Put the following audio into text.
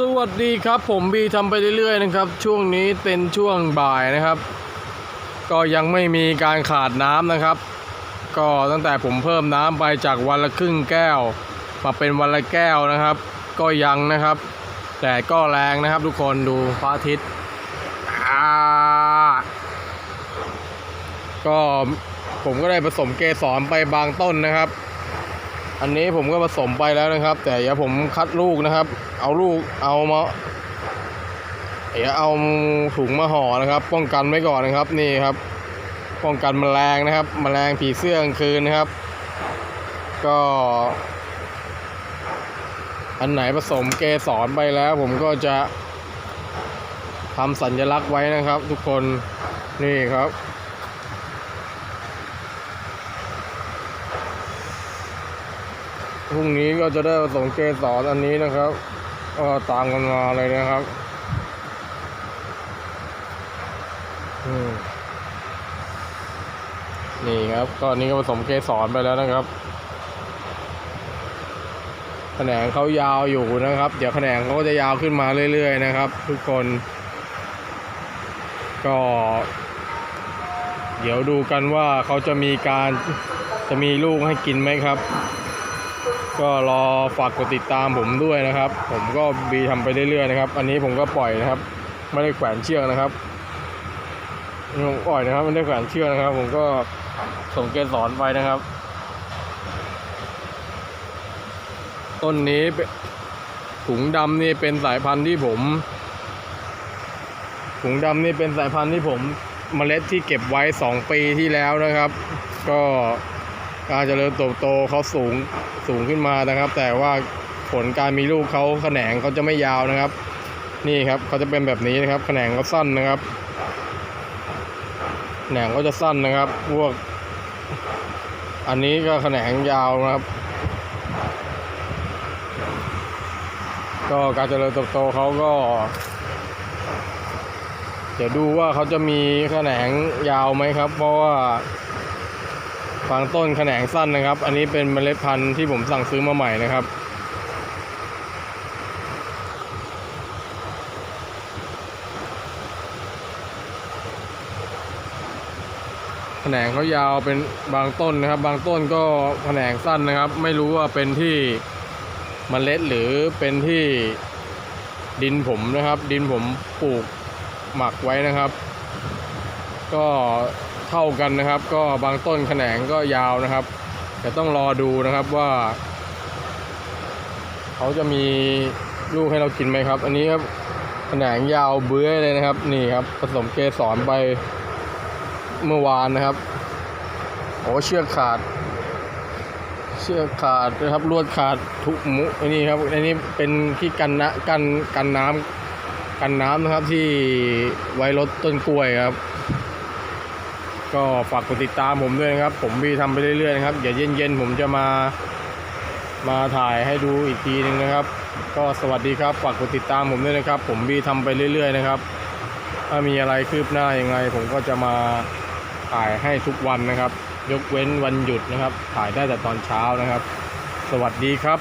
สวัสดีครับผมบีทำไปเรื่อยๆนะครับ ช่วงนี้เป็นช่วงบ่ายนะครับ ก็ยังไม่มีการขาดน้ำนะครับ ก็ตั้งแต่ผมเพิ่มน้ำไปจากวันละครึ่งแก้ว มาเป็นวันละแก้วนะครับ ก็ยังนะครับ แต่ก็แรงนะครับทุกคนดูพระอาทิตย์ก็ผมก็ได้ผสมเกสรไปบางต้นนะครับ อันนี้ผมก็ผสมไปแล้วนะครับ แต่อย่าผมคัดลูกนะครับ เอาลูกเอามาอย่าเอาถุงมาห่อนะครับ ป้องกันไว้ก่อนนะครับนี่ครับ ป้องกันแมลงนะครับแมลงผีเสื้อกลางคืนนะครับ ก็ อันไหนผสมเกสรไปแล้ว ผมก็จะทำสัญลักษณ์ไว้นะครับ ทุกคนนี่ครับ พรุ่งนี้ก็จะได้ผสมเกสรอันนี้นะครับก็ตามกันมาเลยนะครับนี่ครับก็อนนี้ก็ผสมเกสรไปแล้วนะครับแขนงเขายาวอยู่นะครับ เดี๋ยวแขนงเขาก็จะยาวขึ้นมาเรื่อย ๆ นะครับ ทุกคน ก็ เดี๋ยวดูกันว่าเขาจะมีการจะมีลูกให้กินไหมครับ ก็รอฝากกดติดตามผมด้วยนะครับ ผมก็บีทำไปเรื่อยๆนะครับ อันนี้ผมก็ปล่อยนะครับ ไม่ได้แขวนเชือกนะครับผมปล่อยนะครับไม่ได้แขวนเชือกนะครับ ผมก็ส่งเกสรไปนะครับ ต้นนี้ถุงดำนี่เป็นสายพันธุ์ที่ผมถุงดำนี่เป็นสายพันธุ์ที่ผมเมล็ดที่เก็บไว้ 2 ปีที่แล้วนะครับ ก็ การเจริญเติบโตเขาสูงสูงขึ้นมานะครับ แต่ว่าผลการมีลูกเขาแขนงเขาจะไม่ยาวนะครับ นี่ครับเขาจะเป็นแบบนี้นะครับ แขนงเขาสั้นนะครับแขนงเขาจะสั้นนะครับ พวก อันนี้ก็แขนงยาวนะครับ ก็การเจริญเติบโตเขาก็เดี๋ยวดูว่าเขาจะมีแขนงยาวไหมครับ เพราะว่า บางต้นแขนงสั้นนะครับ อันนี้เป็นเมล็ดพันธุ์ที่ผมสั่งซื้อมาใหม่นะครับ แขนงเขายาวเป็นบางต้นนะครับ บางต้นก็แขนงสั้นนะครับ ไม่รู้ว่าเป็นที่เมล็ดหรือเป็นที่ดินผมนะครับ ดินผมปลูกหมักไว้นะครับ ก็ เท่ากันนะครับ ก็บางต้นแขนงก็ยาวนะครับแต่ต้องรอดูนะครับว่า เขาจะมีลูกให้เรากินไหมครับ อันนี้ครับแขนงยาวเบื้อเลยนะครับ นี่ครับ ผสมเกสรไปเมื่อวานนะครับโอ้เชือกขาด เชือกขาดนะครับลวดขาดทุกมุอันนี้ครับอันนี้เป็นที่กันนะกันกันน้ำกันน้ำนะครับที่ไว้รถต้นกล้วยครับ ก็ฝากกดติดตามผมด้วยนะครับ ผมบีทำไปเรื่อยๆนะครับเดี๋ยวเย็นๆผมจะมามาถ่ายให้ดูอีกทีหนึ่งนะครับ ก็สวัสดีครับฝากกดติดตามผมด้วยนะครับ ผมบีทำไปเรื่อยๆนะครับ ถ้ามีอะไรคืบหน้ายังไง ผมก็จะมาถ่ายให้ทุกวันนะครับ ยกเว้นวันหยุดนะครับ ถ่ายได้แต่ตอนเช้านะครับ สวัสดีครับ